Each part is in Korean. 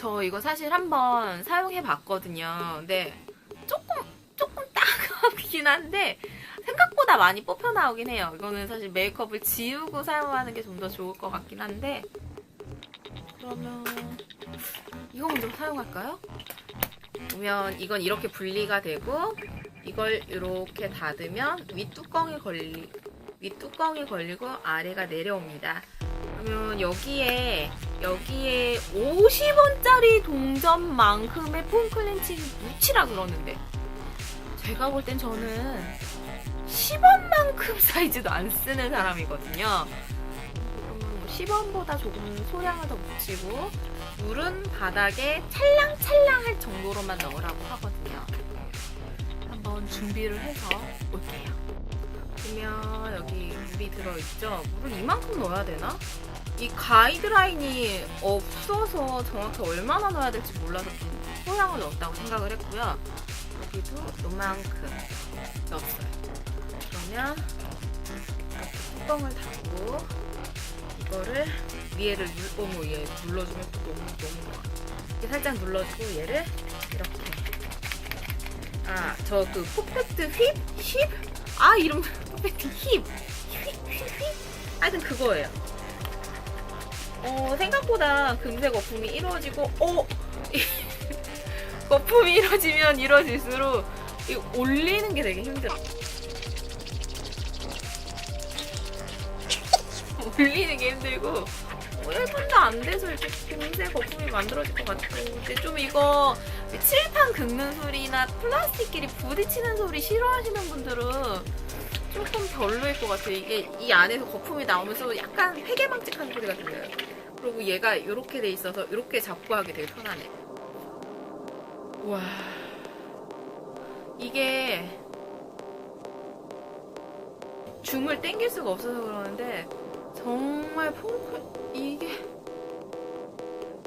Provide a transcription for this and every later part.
저 이거 사실 한번 사용해 봤거든요. 근데 조금 조금 따갑긴 한데 생각보다 많이 뽑혀 나오긴 해요. 이거는 사실 메이크업을 지우고 사용하는 게 좀 더 좋을 것 같긴 한데 그러면 이거 먼저 사용할까요? 보면 이건 이렇게 분리가 되고 이걸 이렇게 닫으면 윗뚜껑에 걸리 윗뚜껑에 걸리고 아래가 내려옵니다. 그러면 여기에 여기에 50원짜리 동전만큼의 폼클렌징 묻히라 그러는데 제가 볼 땐 저는 10원만큼 사이즈도 안 쓰는 사람이거든요. 그러면 10원보다 조금 소량을 더 묻히고 물은 바닥에 찰랑찰랑할 정도로만 넣으라고 하거든요. 한번 준비를 해서 올게요. 보면 여기 물이 들어있죠? 물을 이만큼 넣어야 되나? 이 가이드라인이 없어서 정확히 얼마나 넣어야 될지 몰라서 좀 소량을 넣었다고 생각을 했고요. 여기도 요만큼 넣었어요. 그러면 뚜껑을 닫고 이거를 위에를 눌, 어머 얘 눌러주면 또 너무 너무 좋아. 이렇게 살짝 눌러주고 얘를 이렇게 아 저 그 퍼펙트 휩? 힙? 아 이름 퍼펙트 힙! 휩? 휩? 휩? 하여튼 그거예요. 어 생각보다 금세 거품이 이루어지고 어? 거품이 이루어지면 이루어질수록 이 올리는 게 되게 힘들어. 올리는 게 힘들고 1분도 안 돼서 이렇게 금세 거품이 만들어질 것 같고 근데 좀 이거 칠판 긁는 소리나 플라스틱끼리 부딪히는 소리 싫어하시는 분들은 조금 별로일 것 같아요. 이게 이 안에서 거품이 나오면서 약간 회개망측한 소리가 들려요 그리고 얘가 이렇게 돼 있어서 이렇게 잡고 하기 되게 편하네 와. 이게 줌을 땡길 수가 없어서 그러는데 정말 퐁크 이게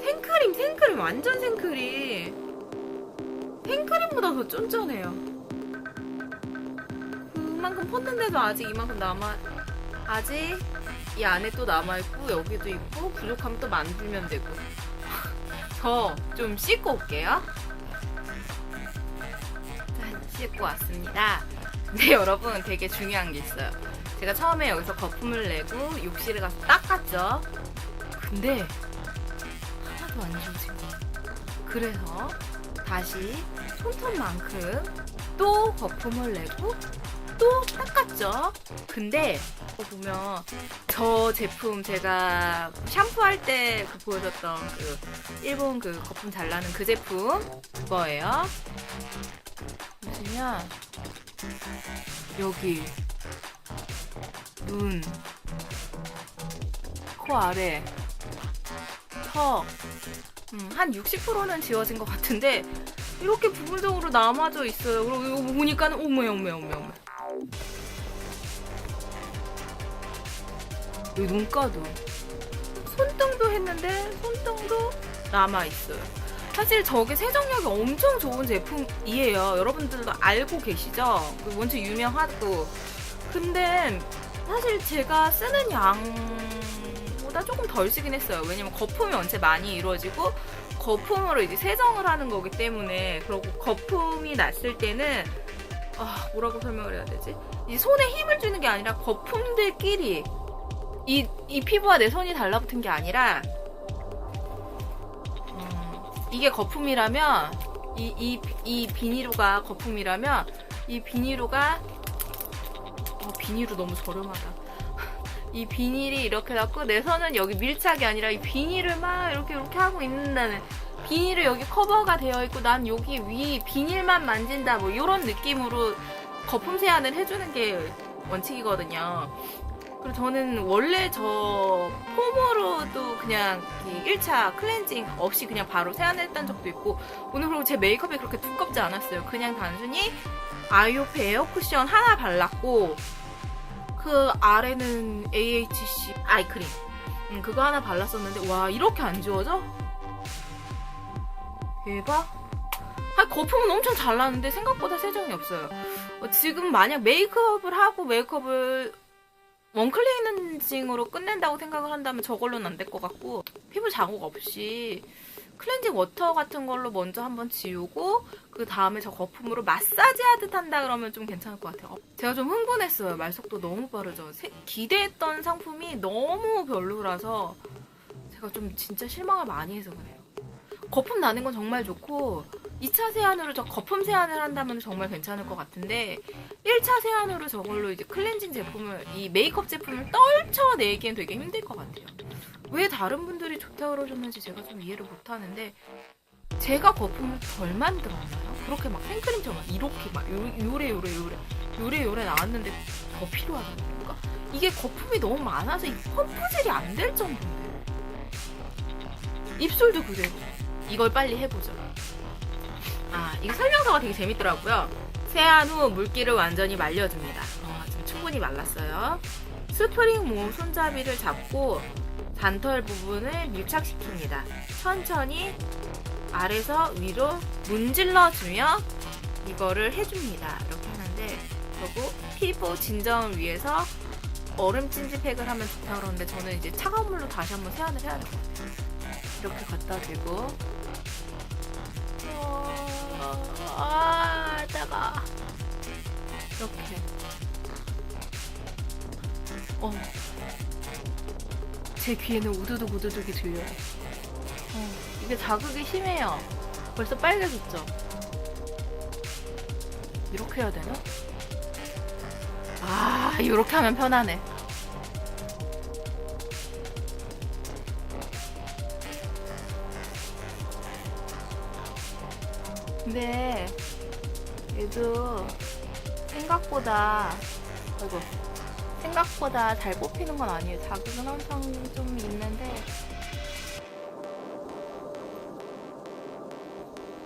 생크림 생크림 완전 생크림. 생크림보다 더 쫀쫀해요. 그만큼 펐는데도 아직 이만큼 남아 아직 이 안에 또 남아있고 여기도 있고 부족하면 또 만들면 되고 저 좀 씻고 올게요 짠 씻고 왔습니다 근데 여러분 되게 중요한 게 있어요 제가 처음에 여기서 거품을 내고 욕실에 가서 닦았죠. 근데 하나도 안 지워진 거예요. 그래서 다시 손톱만큼 또 거품을 내고 또 닦았죠. 근데 보면 저 제품 제가 샴푸할 때 그 보여줬던 그 일본 그 거품 잘 나는 그 제품 그거예요. 보시면 여기 눈, 코 아래, 턱, 음, 한 60%는 지워진 것 같은데 이렇게 부분적으로 남아져 있어요. 그리고 이거 보니까는 어머야 어머야 어머 여기 눈가도 손등도 했는데 손등도 남아 있어요. 사실 저게 세정력이 엄청 좋은 제품이에요. 여러분들도 알고 계시죠? 그 원체 유명하고. 근데 사실 제가 쓰는 양보다 조금 덜 쓰긴 했어요. 왜냐면 거품이 원체 많이 이루어지고 거품으로 이제 세정을 하는 거기 때문에 그리고 거품이 났을 때는 아 뭐라고 설명을 해야 되지? 이 손에 힘을 주는 게 아니라 거품들끼리 이, 이 피부와 내 손이 달라붙은 게 아니라 음, 이게 거품이라면 이, 이, 이 비닐루가 거품이라면 이 비닐루가 어, 비닐루 너무 저렴하다. 이 비닐이 이렇게 닿고 내 손은 여기 밀착이 아니라 이 비닐을 막 이렇게 이렇게 하고 있는다는 비닐을 여기 커버가 되어 있고 난 여기 위 비닐만 만진다 뭐 이런 느낌으로 거품 세안을 해주는 게 원칙이거든요. 그리고 저는 원래 저 폼으로도 그냥 이 1차 클렌징 없이 그냥 바로 세안을 했던 적도 있고 오늘 그리고 제 메이크업이 그렇게 두껍지 않았어요. 그냥 단순히 아이오페 에어 쿠션 하나 발랐고 그 아래는 AHC 아이크림 음, 그거 하나 발랐었는데 와 이렇게 안 지워져? 대박 아, 거품은 엄청 잘 나는데 생각보다 세정이 없어요 어, 지금 만약 메이크업을 하고 메이크업을 원클리닝으로 끝낸다고 생각을 한다면 저걸로는 안 될 것 같고 피부 자국 없이 클렌징 워터 같은 걸로 먼저 한번 지우고 그 다음에 저 거품으로 마사지 하듯 한다 그러면 좀 괜찮을 것 같아요. 제가 좀 흥분했어요. 말 속도 너무 빠르죠. 세- 기대했던 상품이 너무 별로라서 제가 좀 진짜 실망을 많이 해서 그래요. 거품 나는 건 정말 좋고 2차 세안으로 저 거품 세안을 한다면 정말 괜찮을 것 같은데 1차 세안으로 저걸로 이제 클렌징 제품을 이 메이크업 제품을 떨쳐내기엔 되게 힘들 것 같아요. 왜 다른 분들이 좋다 그러셨는지 제가 좀 이해를 못 하는데 제가 거품을 덜 만들었나요? 그렇게 막 생크림처럼 이렇게 막 요, 요래 요래 요래 요래 요래 나왔는데 더 필요하다는 건가? 이게 거품이 너무 많아서 이 펌프질이 안 될 정도인데 입술도 그래요. 이걸 빨리 해보죠. 아, 이거 설명서가 되게 재밌더라고요. 세안 후 물기를 완전히 말려줍니다. 어, 지금 충분히 말랐어요. 스프링 모음 손잡이를 잡고 잔털 부분을 밀착시킵니다. 천천히 아래서 위로 문질러주며 이거를 해줍니다. 이렇게 하는데 그리고 피부 진정을 위해서 얼음 찜질팩을 하면 좋다 그러는데 저는 이제 차가운 물로 다시 한번 세안을 해야 될 것 같아요. 이렇게 갖다 대고 어, 아, 따가 이렇게 어. 제 귀에는 우두둑 우두둑이 들려요. 어, 이게 자극이 심해요. 벌써 빨개졌죠? 이렇게 해야 되나? 아, 이렇게 하면 편하네. 근데 얘도 생각보다 아이고 생각보다 잘 뽑히는 건 아니에요. 자극은 항상 좀 있는데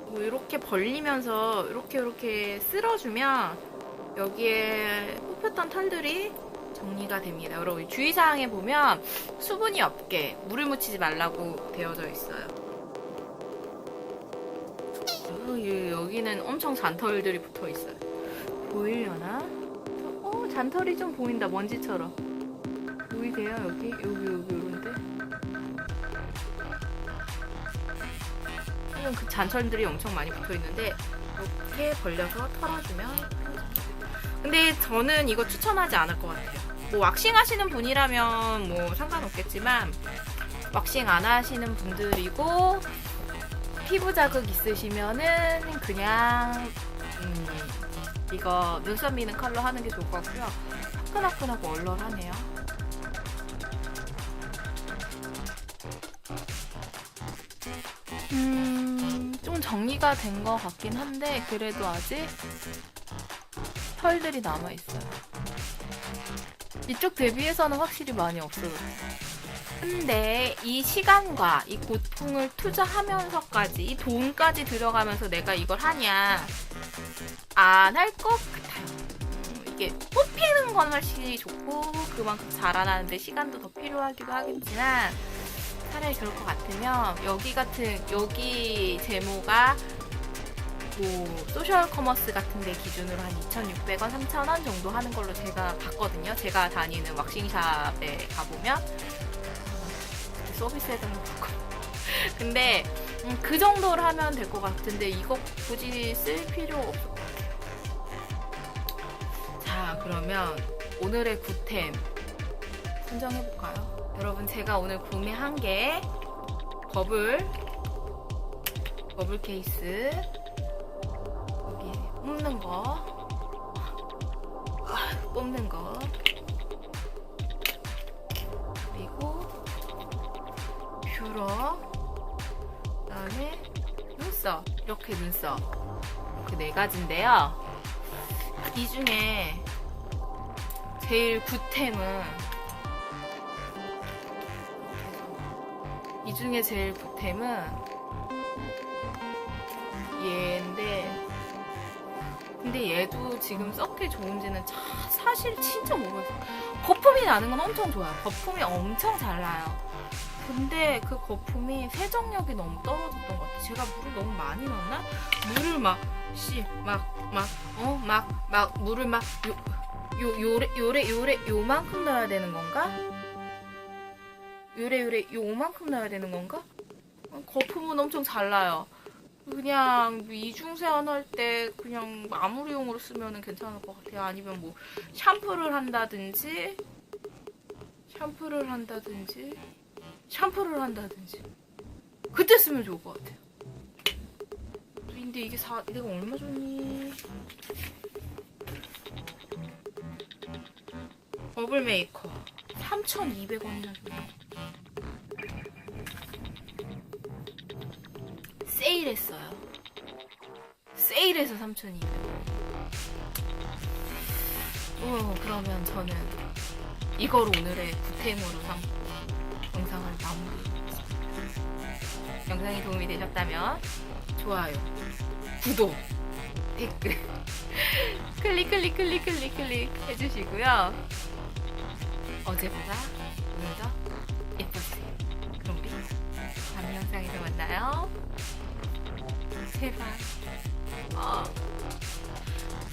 뭐 이렇게 벌리면서 이렇게 이렇게 쓸어주면 여기에 뽑혔던 털들이 정리가 됩니다. 여러분 주의사항에 보면 수분이 없게 물을 묻히지 말라고 되어져 있어요. 어, 예, 여기는 엄청 잔털들이 붙어 있어요. 보이려나? 어, 잔털이 좀 보인다, 먼지처럼. 보이세요? 여기? 여기, 여기, 요런데? 그 잔털들이 엄청 많이 붙어 있는데, 이렇게 벌려서 털어주면. 근데 저는 이거 추천하지 않을 것 같아요. 뭐, 왁싱 하시는 분이라면 뭐 상관없겠지만, 왁싱 안 하시는 분들이고, 피부 자극 있으시면은 그냥 음, 이거 눈썹 미는 컬러 하는 게 좋을 것 같고요. 화끈화끈하고 얼얼하네요. 음, 좀 정리가 된 것 같긴 한데 그래도 아직 털들이 남아 있어요. 이쪽 대비해서는 확실히 많이 없어졌어요. 근데 이 시간과 이 고통을 투자하면서까지 이 돈까지 들여가면서 내가 이걸 하냐 안 할 것 같아요. 음, 이게 뽑히는 건 훨씬 좋고 그만큼 자라나는데 시간도 더 필요하기도 하겠지만 차라리 그럴 것 같으면 여기 같은 여기 제모가 뭐 소셜 커머스 같은 데 기준으로 한 2,600원, 3,000원 정도 하는 걸로 제가 봤거든요. 제가 다니는 왁싱샵에 가보면 서비스 해주는 거. 근데 음, 그 정도로 하면 될 것 같은데 이거 굳이 쓸 필요 없을 것 같아요. 자 그러면 오늘의 굿템 선정해 볼까요? 여러분 제가 오늘 구매한 게 버블 버블 케이스 여기 뽑는 거 아, 뽑는 거 이렇게 눈썹 이렇게 네 가지인데요. 이 중에 제일 굿템은 이 중에 제일 굿템은 얘인데 근데 얘도 지금 썩기 좋은지는 자, 사실 진짜 모르겠어요. 거품이 나는 건 엄청 좋아요. 거품이 엄청 잘 나요. 근데 그 거품이 세정력이 너무 떨어졌던 것 같아요. 제가 물을 너무 많이 넣었나? 물을 막, 씨, 막, 막, 어, 막, 막, 물을 막, 요, 요, 요래, 요래, 요래, 요만큼 넣어야 되는 건가? 요래, 요래, 요만큼 넣어야 되는 건가? 거품은 엄청 잘 나요. 그냥 이중 세안 할 때 그냥 마무리용으로 쓰면 괜찮을 것 같아요. 아니면 뭐 샴푸를 한다든지 샴푸를 한다든지 샴푸를 한다든지 그때 쓰면 좋을 것 같아요. 근데 이게 사 내가 얼마 줬니? 버블 메이커 3,200원이나 줬네. 세일했어요. 세일해서 3,200원. 어, 그러면 저는 이걸 오늘의 구템으로 삼고 영상을 마무리하겠습니다. 영상이 도움이 되셨다면 좋아요, 구독, 댓글 클릭 클릭 클릭 클릭 클릭 해주시고요. 어제보다 오늘 더 예뻐지세요. 그럼 우리 다음 영상에서 만나요. 제발. 아,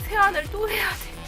세안을 또 해야 돼.